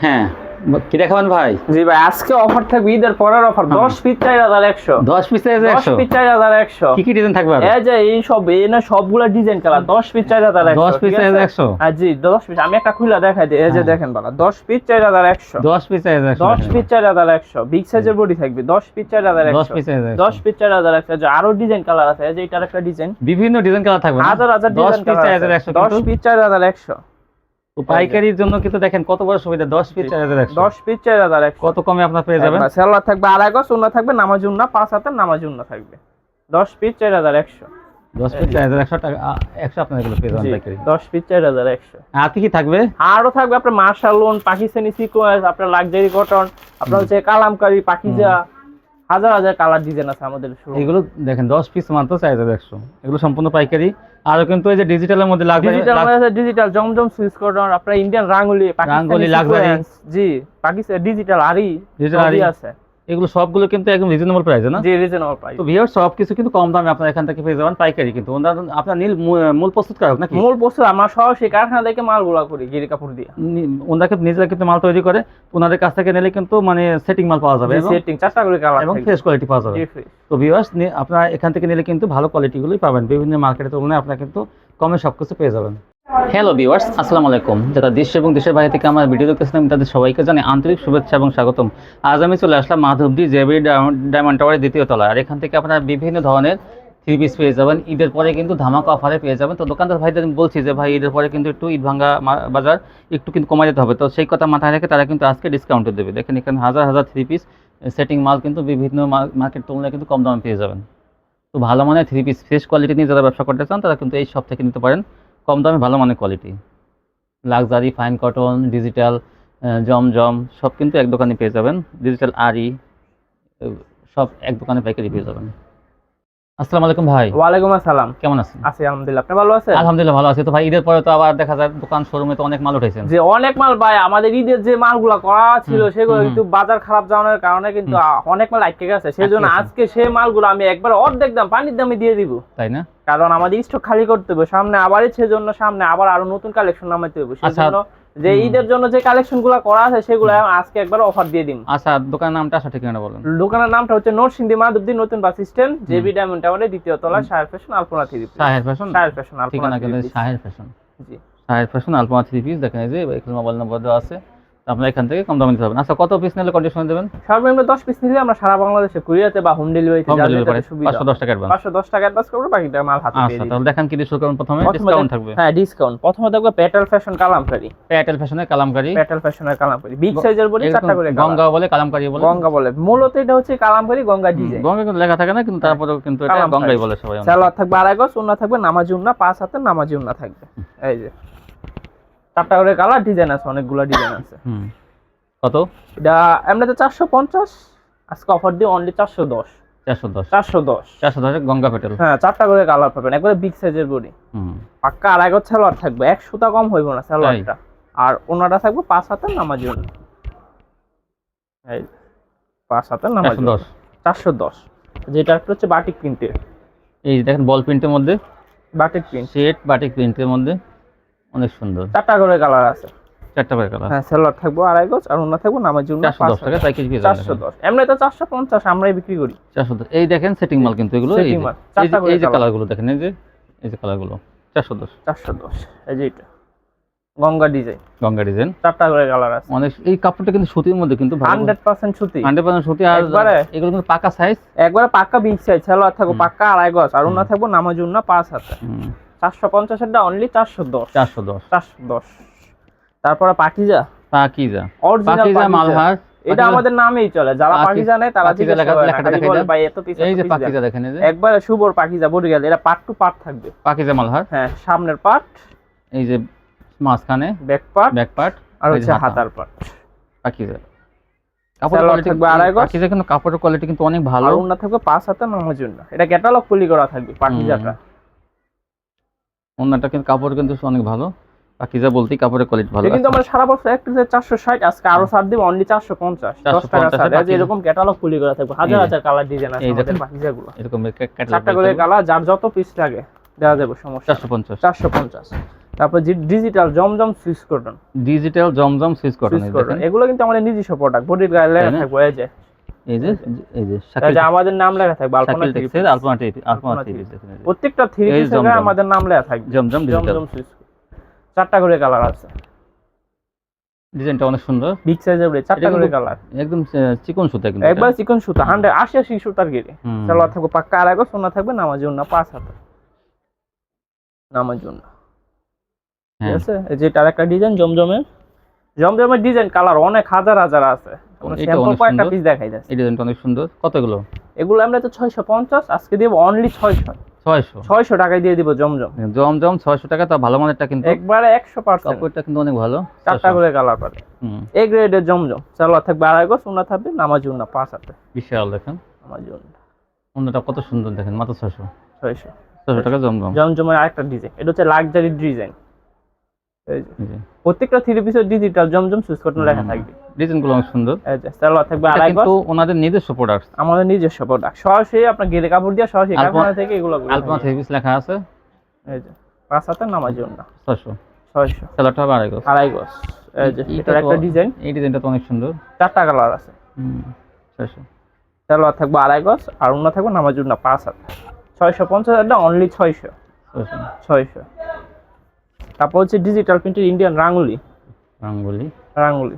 হ্যাঁ কি দেখাবেন ভাই জি ভাই আজকে অফার থাকবে ঈদের পরের অফার হ্যাঁ। দশ পিস চার হাজার একশো দশ পিস দশ একশো পিস চার হাজার একশো কি কি ডিজাইন থাকবে আরও? এই যে এই সব এই না সবগুলা ডিজাইন কালার দশ পিস চার হাজার একশো দশ পিস হ্যাঁ জি দশ পিস আমি একটা খুলে দেখাই দিই এই যে হ্যাঁ। দেখেন পিস চার হাজার একশো দশ পিস একশো দশ পিস চার হাজার একশো বিগ সাইজের বডি থাকবে দশ পিস চার হাজার দশ একশো পিস দশ পিস চার হাজার একশো যে আরও ডিজাইন কালার আছে এই যে এটার একটা ডিজাইন বিভিন্ন ডিজাইন কালার থাকবে হাজার হাজার দশ ডিজাইন পিস হাজার একশো দশ কিন্তু পিস চার হাজার একশো তো পাইকারির জন্য কিন্তু দেখেন কত বড় সুবিধা দশ পিস চার হাজার একশো। দশ পিস চার হাজার একশো। কত কমে আপনার পেয়ে যাবেন? সেলার থাকবে আড়াই গজ উন্না থাকবে নামাজ উন্না পাঁচ হাতের নামাজ উন্না থাকবে। দশ পিস চার হাজার একশো। দশ পিস চার হাজার একশো টাকা একশো আপনার এগুলো পেয়ে যাবেন পাইকারি। দশ পিস চার হাজার একশো। আর কি কি থাকবে? আরও থাকবে আপনার মার্শাল লোন পাকিস্তানি সিকোয়েন্স আপনার লাক্সারি কটন আপনার হচ্ছে কালামকারি পাকিজা হাজার হাজার কালার ডিজাইন আছে আমাদের এগুলো দেখেন দশ পিস মাত্র চার হাজার একশো এগুলো সম্পূর্ণ পাইকারি। আরও কিন্তু এই যে ডিজিটালের মধ্যে লাগবে ডিজিটাল মানে ডিজিটাল জমজম সুইচ কটন আপনার ইন্ডিয়ান রাঙ্গুলি রাঙ্গুলি, লাগবে জি পাকিস্তান ডিজিটাল আরি ডিজিটাল আরি। আছে। এগুলো সবগুলো কিন্তু একদম রিজনেবল প্রাইসে না? জি রিজনেবল প্রাইস তো ভিউয়ার সব কিছু কিন্তু কম দামে আপনার এখান থেকে পেয়ে যাবেন পাইকারি কিন্তু। আপনার নীল মূল প্রস্তুতকারক নাকি? মূল বস্তু আমরা সরাসরি কারখানা থেকে মালগুলা করি গিরি কাপড় দিয়ে। কিন্তু নিজেরা কিন্তু মাল তৈরি করে ওনাদের কাছ থেকে নিলে কিন্তু মানে সেটিং মাল পাওয়া যাবে সেটিং চারটা করে কালার এবং ফ্রেশ কোয়ালিটি পাওয়া যাবে। তো ভিউয়ার্স আপনারা এখান থেকে নিলে কিন্তু ভালো কোয়ালিটিগুলোই পাবেন। বিভিন্ন মার্কেটের তুলনায় আপনারা কিন্তু কমে সব কিছু পেয়ে যাবেন। হ্যালো ভিউয়ার্স আসসালামু আলাইকুম। যারা দেশ এবং দেশের বাইরে থেকে আমার ভিডিও দেখতেছেন, আমি তাদের সবাইকে জানাই আন্তরিক শুভেচ্ছা এবং স্বাগতম। আজ আমি চলে আসলাম মাধবদী জেবি ডায়মন্ড টাওয়ারের দ্বিতীয় তলায়। আর এখান থেকে আপনারা বিভিন্ন ধরনের থ্রি পিস পেয়ে যাবেন। ঈদের পরে কিন্তু ধামাকা অফারে পেয়ে যাবেন। তো দোকানদার ভাইদের আমি বলছি যে, ভাই, ঈদের পরে কিন্তু একটু ঈদ ভাঙ্গা বাজার একটু কিন্তু কমা যেতে হবে। তো সেই কথা মাথায় রেখে তারা কিন্তু আজকে ডিসকাউন্টে দেবে। দেখেন, এখানে হাজার হাজার থ্রি পিস সেটিং মাল কিন্তু বিভিন্ন মার্কেট তুলনায় কিন্তু কম দামে পেয়ে যাবেন। তো ভালো মানের থ্রি পিস ফ্রেশ কোয়ালিটি নিয়ে যারা ব্যবসা করতে চান, তারা কিন্তু এই সব থেকে নিতে পারেন। কম দামে ভালো মানের quality luxury fine cotton digital Zamzam, সব কিন্তু এক দোকানে পেয়ে যাবেন। ডিজিটাল আরি সব এক দোকানে পাইকারি পেয়ে যাবেন। আসসালামু আলাইকুম ভাই। ওয়ালাইকুম আসসালাম। কেমন আছেন? আছি আলহামদুলিল্লাহ। আপনি ভালো আছেন? আলহামদুলিল্লাহ ভালো আছি। তো ভাই ঈদের পরে তো আবার দেখা যায় দোকান শোরুমে তো অনেক মাল উঠেছেন যে অনেক মাল ভাই আমাদের ঈদের যে মালগুলা করা ছিল সেগুলো কিন্তু বাজার খারাপ যাওয়ার কারণে কিন্তু অনেক মাল আটকে গেছে। সেই জন্য আজকে সেই মালগুলো আমি একবার অর্ধেক দাম পানির দামে দিয়ে দিব। তাই না? কারণ আমাদের স্টক খালি করতে হবে সামনে আবারই সেজন্য সামনে আবার আরও নতুন কালেকশন নামাইতে হবে। আচ্ছা। সেজন্য যে ঈদের জন্য যে কালেকশনগুলা করা আছে সেগুলো আজকে একবার অফার দিয়ে দিন আচ্ছা দোকানের নামটা সঠিক ঠিকানা বলেন। দোকানের নামটা হচ্ছে নোটসিন্দি মাধবদী নতুন বাস স্ট্যান্ড জেবি ডায়মন্ড টাওয়ারে দ্বিতীয় তলা Shaher fashion Alpana three Shaher fashion? Shaher fashion Alpana ঠিকানা গেলে শাহের ফ্যাশন। জি। শাহের ফ্যাশন আলপনা থ্রি পিস দেখেন এই যে এখানে মোবাইল নাম্বার দেওয়া আছে। আপনারা এখান থেকে কম দামে নিতে পারবেন। আচ্ছা কত পিস নিলে কন্ডিশন দেবেন? সর্বনিম্ন দশ পিস নিলে আমরা সারা বাংলাদেশে কুরিয়াতে বা হোম ডেলিভারিতে হোম যার ডেলিভারি সুবিধা। পাঁচশো দশ টাকা অ্যাডভান্স পাঁচশো দশ টাকা অ্যাডভান্স করব বাকিটা মাল হাতে দিয়ে আচ্ছা। তাহলে দেখেন কি করুন প্রথমে। ডিসকাউন্ট থাকবে। হ্যাঁ ডিসকাউন্ট প্রথমে দেখব পেটাল ফ্যাশন কালামকারি এয়ারটেল ফ্যাশনের কালামকারি পেটাল ফ্যাশনের কালামকারি বিগ সাইজের বলি চারটা করে গঙ্গা বলে কালামকারি বলে। গঙ্গা বলে। মূলত এটা হচ্ছে কালামকারি গঙ্গা ডিজাইন গঙ্গা কিন্তু লেখা থাকে না কিন্তু তারপরেও কিন্তু এটা। গঙ্গাই বলে সবাই। সালোয়ার থাকবে আড়াই গজ উন্না থাকবে নামাজি উন্না পাঁচ হাতে নামাজি উন্না থাকবে। এই যে। চারটা করে কালার ডিজাইন আছে অনেকগুলো ডিজাইন আছে। কত? এটা এমনিতে চারশো পঞ্চাশ আজকে অফার দিয়ে অনলি চারশো দশ। চারশো দশ। চারশো দশ। চারশো দশ গঙ্গা পেটেল হ্যাঁ চারটা করে কালার পাবেন একবারে বিগ সাইজের বডি। হুম। পাক্কা গজ সালোয়ার থাকবে এক সুতা কম হইব না সালোয়ারটা আর ওনাটা থাকবে পাঁচ হাতের এই পাঁচ হাতের দশ। চারশো দশ। যেটা হচ্ছে বাটিক প্রিন্টের এই দেখেন বল প্রিন্টের মধ্যে। বাটিক প্রিন্ট সেট বাটিক প্রিন্টের মধ্যে। অনেক সুন্দর। চারটা করে কালার আছে। চারটা করে কালার হ্যাঁ সেলার থাকব আড়াই গজ আর থাকব উন্না চারশো দশ টাকা পেয়ে চারশো দশ। এমনি তো চারশো পঞ্চাশ আমরাই বিক্রি করি। চারশো দশ। এই দেখেন সেটিং মাল কিন্তু এগুলো এই যে- কালারগুলো দেখেন এই যে এই যে কালারগুলো চারশো দশ। চারশো দশ এই যে এটা। গঙ্গা ডিজাইন। গঙ্গা ডিজাইন। চারটা করে কালার আছে। অনেক এই কাপড়টা কিন্তু সুতির মধ্যে কিন্তু হান্ড্রেড পার্সেন্ট সুতি। হান্ড্রেড পার্সেন্ট সুতি আর একবারে? এগুলো কিন্তু পাকা সাইজ একবারে পাক্কা বিগ সাইজ থাকব পাক্কা আড়াই গজ আর ওনা থাকব নামাজি উন্না পাঁচ হাতে চারশো পঞ্চাশেরটা অনলি চারশো দশ। চারশো দশ। চারশো দশ। তারপরে পাকিজা। পাকিজা। মালহার। এটা আমাদের নামেই চলে। যারা পাকিজা নেয় তারা পাকিজা বলে। ভাই এত পিস এই যে দেখেন এই যে একবারে পাকিজা বডি গেল। এটা পার্ট টু পার্ট থাকবে। পাকিজা মালহার। হ্যাঁ সামনের পার্ট এই যে মাঝখানে ব্যাক পার্ট ব্যাক পার্ট আর হচ্ছে হাতার পার্ট পাকিজা। কাপড়ের কোয়ালিটি থাকবে আড়াই গজ। পাকিজা কিন্তু কাপড়ের কোয়ালিটি কিন্তু অনেক ভালো। আর ওনা থাকবে পাঁচ হাতে নামার জন্য এটা ক্যাটালগ পলি করা থাকবে পাকিজাটা। অন্যটা কিন্তু কাপড় কিন্তু অনেক ভালো। পাকিজা বলতেই কাপড়ের কোয়ালিটি ভালো কিন্তু আমরা সারা বছর এক পিসে চারশো ষাট আজকে আরও ছাড় দিব অনলি চারশো পঞ্চাশ দশ টাকা 450 ছাড়। এই এরকম ক্যাটালগ পলি করা থাকবে হাজার হাজার কালার ডিজাইন আছে আমাদের। পাকিজা গুলো এরকম চারটা করে কালার যার যত পিস লাগে দেওয়া যাবে সমস্যা চারশো পঞ্চাশ। চারশো পঞ্চাশ। তারপর digital Zamzam Swiss cotton digital Zamzam Swiss cotton এগুলো কিন্তু আমাদের নিজস্ব প্রোডাক্ট বডির গায়ে লেখা? থাকবে এই যে। এই যে এই যে শাকিল আমাদের নাম লেখা থাকবে Alpana Shakil টেক্সের Alpana TV Alpana Alpana TV three দেখুন এই যে। প্রত্যেকটা থ্রি এই আমাদের নাম লেখা থাকবে। জমজম ডিজিটাল চারটা করে কালার আছে। ডিজাইনটা অনেক সুন্দর। বিগ সাইজের চারটা করে কালার। একদম চিকন সুতা কিন্তু একবার চিকন সুতা হান্ড্রেড আশি আশি সুতার গিরি। সালোয়ার থাকবে পাক্কা। সোনা থাকবে নামার জন্য পাঁচ হাতে। নামার জন্য। ঠিক হ্যাঁ আছে? এই যে এটার একটা ডিজাইন জমজমের। জমজমের ডিজাইন কালার অনেক হাজার হাজার আছে। এটা স্যাম্পল অনেক কয়েকটা পিস দেখাই যাচ্ছে এই অনেক সুন্দর। কতগুলো এগুলো? আমরা তো ছয়শো পঞ্চাশ আজকে দিব অনলি ছয়শো। ছয়শো? ছয়শো টাকায় দিয়ে দিব জমজম। জমজম ছয়শো টাকা তা ভালো মানেরটা কিন্তু একবারে একশো পার্সেন্ট। কাপড়টা কিন্তু অনেক ভালো। চারটা করে কালার পাবে। এ গ্রেডের জমজম। সালোয়ার থাকবে আড়াই নামাজ জন্য পাঁচ হাতে। বিশাল দেখেন। নামাজ অন্যটা কত সুন্দর দেখেন মাত্র ছয়শো। ছয়শো। ছয়শো টাকা জমজম। জমজমের আরেকটা ডিজাইন এটা হচ্ছে লাক্সারি ডিজাইন এই যে। প্রত্যেকটা থ্রি পিসের ডিজিটাল জমজম সুইচ কটন লেখা থাকবে। ডিজাইনগুলো অনেক সুন্দর। সালোয়ার থাকবে এটা আড়াই গজ কিন্তু ওনাদের নিজস্ব প্রোডাক্ট আমাদের নিজস্ব প্রোডাক্ট সরাসরি আপনার গেলে কাপড় দিয়ে সরাসরি কারখানা থেকে এগুলো আলপনা থ্রি পিস লেখা আছে? এই যে পাঁচ হাতে নামার জন্য। ছয়শো। ছয়শো। কালারটা হবে আড়াই গজ আড়াই গজ এই যে তো- একটা ডিজাইন এই ডিজাইনটা তো অনেক সুন্দর। চারটা কালার আছে। হুম ছয়শো। সালোয়ার থাকবে আড়াই গজ আর অন্য থাকবে নামার জন্য পাঁচ হাতে। ছয়শো পঞ্চাশ হাজারটা অনলি ছয়শো। ছয়শো। তারপর হচ্ছে ডিজিটাল প্রিন্টের ইন্ডিয়ান রাঙ্গুলি। রাঙ্গুলি। রাঙ্গুলি।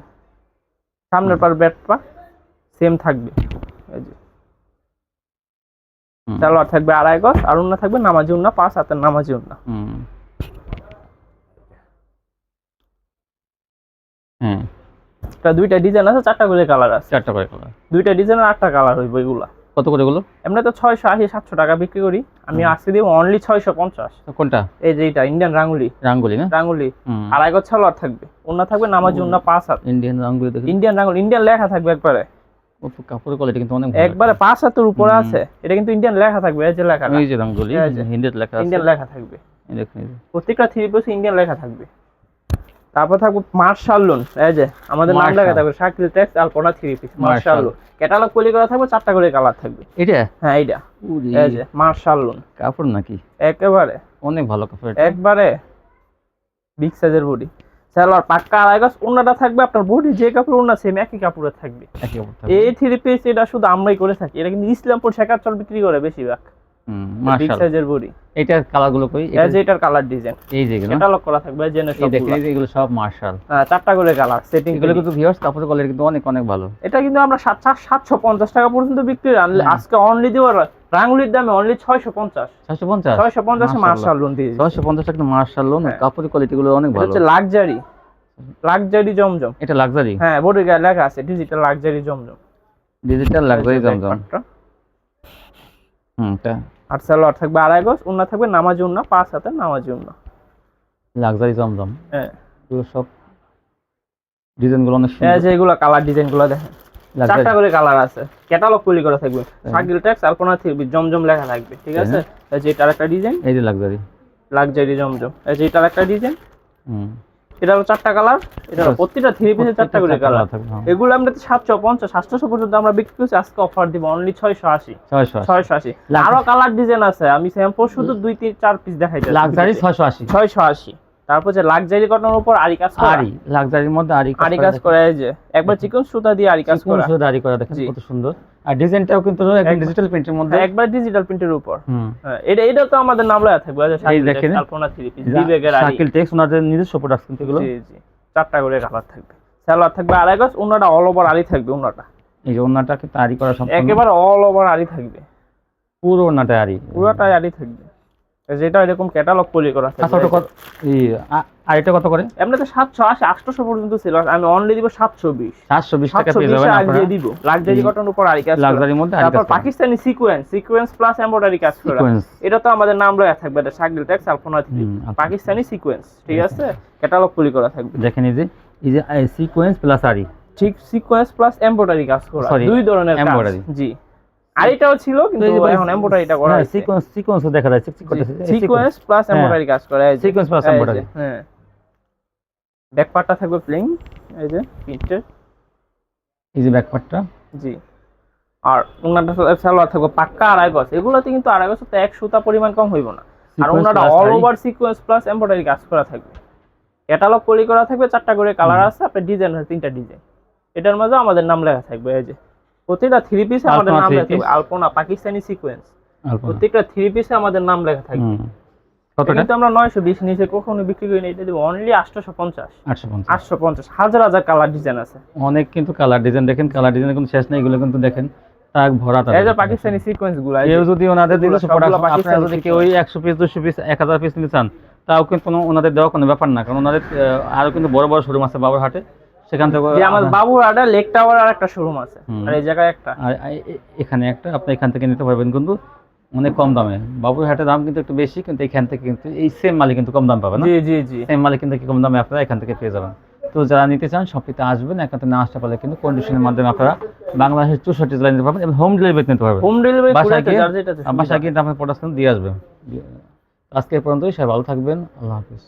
সামনের পার ব্যাট পা সেম থাকবে। এই যে। সালোয়ার থাকবে আড়াই গজ আর অন্য থাকবে নামাজি উন্না পাঁচ হাতের নামাজি উন্না। হুম। হ্যাঁ। এটা দুইটা ডিজাইন আছে চারটা করে কালার আছে। চারটা করে কালার দুইটা ডিজাইনের আটটা কালার হইব এগুলা। কত করে এগুলো? এমনি তো ছয়শো আশি সাতশো টাকা বিক্রি করি। আমি আজকে দিব অনলি ছয়শো পঞ্চাশ। কোনটা? এই যে এটা ইন্ডিয়ান রাঙ্গুলি। রাঙ্গুলি না? রাঙ্গুলি। আড়াই গজ সালোয়ার থাকবে। অন্য থাকবে নামাজ উন্না পাঁচ হাত। ইন্ডিয়ান রাঙ্গুলি ইন্ডিয়ান রাঙ্গুলি ইন্ডিয়ান লেখা থাকবে একবারে। কাপড়ের কোয়ালিটি কিন্তু অনেক একবারে পাঁচ হাতের উপরে আছে। এটা কিন্তু ইন্ডিয়ান লেখা থাকবে এই যে লেখা এই যে রাঙ্গুলি হিন্দিতে লেখা আছে। ইন্ডিয়ান লেখা থাকবে। প্রত্যেকটা থ্রি পিস ইন্ডিয়ান লেখা থাকবে। তারপর থাকবে মার্শাল লোন এই যে আমাদের নাম। লেখা থাকবে Shakil tex Alpana three piece marshal. Lawn catalogue poly করা থাকবে চারটা করে কালার থাকবে। এটা হ্যাঁ এইটা। এই যে মার্শাল লোন কাপড় নাকি? একেবারে। অনেক ভালো কাপড় একবারে। বিগ সাইজের বডি সালোয়ার পাক্কা আড়াই গজ ওনাটা থাকবে আপনার বডি যে কাপড় ওনা সেম একই কাপড়ে থাকবে। এই থ্রি পিস এটা শুধু আমরাই করে থাকি। এটা কিন্তু ইসলামপুর শেখার চল বিক্রি করে বেশিরভাগ। বিগ সাইজের বডি। এটার কালারগুলো কই? এই এটার কালার ডিজাইন এই যে এগুলো। ক্যাটালগ করা থাকবে জেনে সব দেখেন এগুলো সব মার্শাল চারটা করে কালার সেটিং এগুলো কিন্তু ভিউয়ার্স কাপড়ের কোয়ালিটি কিন্তু অনেক অনেক ভালো। এটা কিন্তু আমরা সাত সাতশো পঞ্চাশ টাকা পর্যন্ত বিক্রি হ্যাঁ। আজকে অনলি দেওয়ার রাঙ্গুলির দামে অনলি মার্শাল লোন দিয়ে টাকা মার্শাল লোন হ্যাঁ। কাপড়ের কোয়ালিটি গুলো অনেক ভালো। হচ্ছে লাক্সারি লাক্সারি জমজম। এটা লাক্সারি হ্যাঁ বডি গায়ে লেখা আছে digital luxury Zamzam. Digital luxury Zamzam. আর সালোয়ার থাকবে আড়াই গজ উন্না থাকবে নামাজি উন্না পাঁচ হাতে নামাজি উন্না। লাক্সারি জমজম। হ্যাঁ। এগুলো সব ডিজাইনগুলো অনেক এই সুন্দর। যে এগুলো কালার ডিজাইনগুলো দেখেন চারটা করে কালার আছে। ক্যাটালগ পলি করা থাকবে। হ্যাঁ। শাকিল ট্যাক্স আলপনা থাকবে জমজম লেখা থাকবে ঠিক আছে? এই যে এটার একটা ডিজাইন। এই যে লাক্সারি। লাক্সারি জমজম। এই যে এটার একটা ডিজাইন। হুম। এটা হলো চারটা কালার এটা হলো প্রত্যেকটা থ্রি পিসের চারটা করে কালার থাকবে হ্যাঁ। এগুলো আমরা সাতশো পঞ্চাশ সাতশো পর্যন্ত আমরা বিক্রি করছি আজকে অফার দিব অনলি ছয়শো আশি। ছয়শো আশি। আরও কালার ডিজাইন আছে আমি স্যাম্পল শুধু দুই তিন চার পিস দেখাই লাক্সারি ছয়শো আশি। ছয়শো আশি। তারপর যে লাক্সারি কটনের উপর আরি কাজ করা? আরি লাক্সারির মধ্যে আরি আরি কাজ করা এই যে। একবার চিকন সুতা দিয়ে আরি কাজ করা। শুধু আরি করা দেখেন কত সুন্দর। আর ডিজাইনটাও কিন্তু একদম ডিজিটাল প্রিন্টের মধ্যে হ্যাঁ, একবার ডিজিটাল প্রিন্টের উপর। হ্যাঁ, এটা এটা তো আমাদের নাম লেখা থাকবে। এই দেখেন। টেক্স, আলপনা থ্রি পিস বিবেকের আরি শাকিল টেক্স ওনাদের নিজস্ব প্রোডাক্ট কিন্তু এগুলো। জি জি। চারটা করে কালার থাকবে। সালোয়ার থাকবে আড়াই গজ অন্যটা অল ওভার আরি থাকবে অন্যটা এই যে ওনাটা কিন্তু আরি করা সম্পূর্ণ। একেবারে অল ওভার আরি থাকবে। পুরো ওনাটা আরি পুরোটাই আরি থাকবে। যেটা এরকম ক্যাটালগ পলি করা ওটা কত করে? এমনিতে সাতশো আশি আটশোশো পর্যন্ত ছিল আমি অনলি দিব সাতশো বিশ। সাতশো বিশ টাকা পেয়ে যাবেন আপনারা। দিব। লাক্সারি কটন উপর আরি কাজ লাক্সারির মধ্যে তারপর Pakistani sequence sequence plus embroidery কাজ করা এটা তো আমাদের নাম লেখা থাকবে এটা Shakil tex Alpana three. Pakistani sequence ঠিক আছে? ক্যাটালগ পলি করা থাকবে। দেখেন এই যে এই যে সিকোয়েন্স প্লাস আরি ঠিক সিকোয়েন্স প্লাস এমব্রয়ডারি কাজ করা দুই ধরনের embroidery। জি। আরিটাও ছিল কিন্তু এখন করা হয়েছে। সিকোয়েন্স সিকোয়েন্সও দেখা যায় সিকোয়েন্স প্লাস হ্যাঁ। এমব্রয়ডারি কাজ করা এই যে, embroidery। হ্যাঁ। ব্যাক পার্টটা থাকবে প্লেন এই যে প্রিন্টের এই যে ব্যাকপার্টটা জি। আর ওনাটা সালোয়ার থাকবে পাক্কা আড়াই গজ। এগুলোতে কিন্তু আড়াই গজ তো এক সুতা পরিমাণ কম হইব না। আর ওনারা all over sequence plus embroidery কাজ করা থাকবে। ক্যাটালগ পলি করা থাকবে চারটা করে কালার আছে আপনার ডিজাইন আছে তিনটা ডিজাইন এটার মাঝে আমাদের নাম লেখা থাকবে এই যে। প্রত্যেকটা থ্রি পিসে আমাদের নাম লেখা থাকবে। আলপনা পাকিস্তানি সিকোয়েন্স প্রত্যেকটা থ্রি পিসে আমাদের নাম লেখা থাকবে। কিন্তু আমরা নয়শো বিশ নিচে কখনো বিক্রি করি না এটা দেবো অনলি আটশো পঞ্চাশ আটশো পঞ্চাশ হাজার হাজার কালার ডিজাইন আছে। অনেক কিন্তু কালার ডিজাইন দেখেন কালার ডিজাইন কিন্তু শেষ নেই এগুলো কিন্তু দেখেন তাক ভরা তাদের। এই যে পাকিস্তানি সিকোয়েন্সগুলো কেউ যদি ওনাদের দিলে আপনারা যদি কেউ ওই একশো পিস দুশো পিস এক হাজার পিস নিতে চান তাও কিন্তু কোনো ওনাদের দেওয়া কোনো ব্যাপার না কারণ ওনাদের আরও কিন্তু বড় বড় শোরুম আছে বাবুর হাটে সেখান থেকে লেক টাওয়ার আর একটা শোরুম আছে। আর এই জায়গায় একটা। আর এখানে একটা আপনি এখান থেকে নিতে পারবেন কিন্তু অনেক কম দামে। বাবুর হাটের দাম কিন্তু একটু বেশি কিন্তু এখান থেকে কিন্তু এই সেম মালে কিন্তু কম দাম পাবেন জি জি জি। সেম মালে কিন্তু কম দামে আপনারা এখান থেকে পেয়ে যাবেন। তো যারা নিতে চান শপিতে আসবেন এখান থেকে না আসতে পারলে কিন্তু কন্ডিশনের মাধ্যমে আপনারা বাংলাদেশের চৌষট্টি জেলায় নিতে পারবেন এবং হোম ডেলিভারি নিতে পারবেন। হোম ডেলিভারি বাসায় গিয়ে- বাসায় কিন্তু আপনার প্রোডাক্ট দিয়ে আসবে আজকে পর্যন্তই সবাই ভালো থাকবেন। আল্লাহ হাফিজ।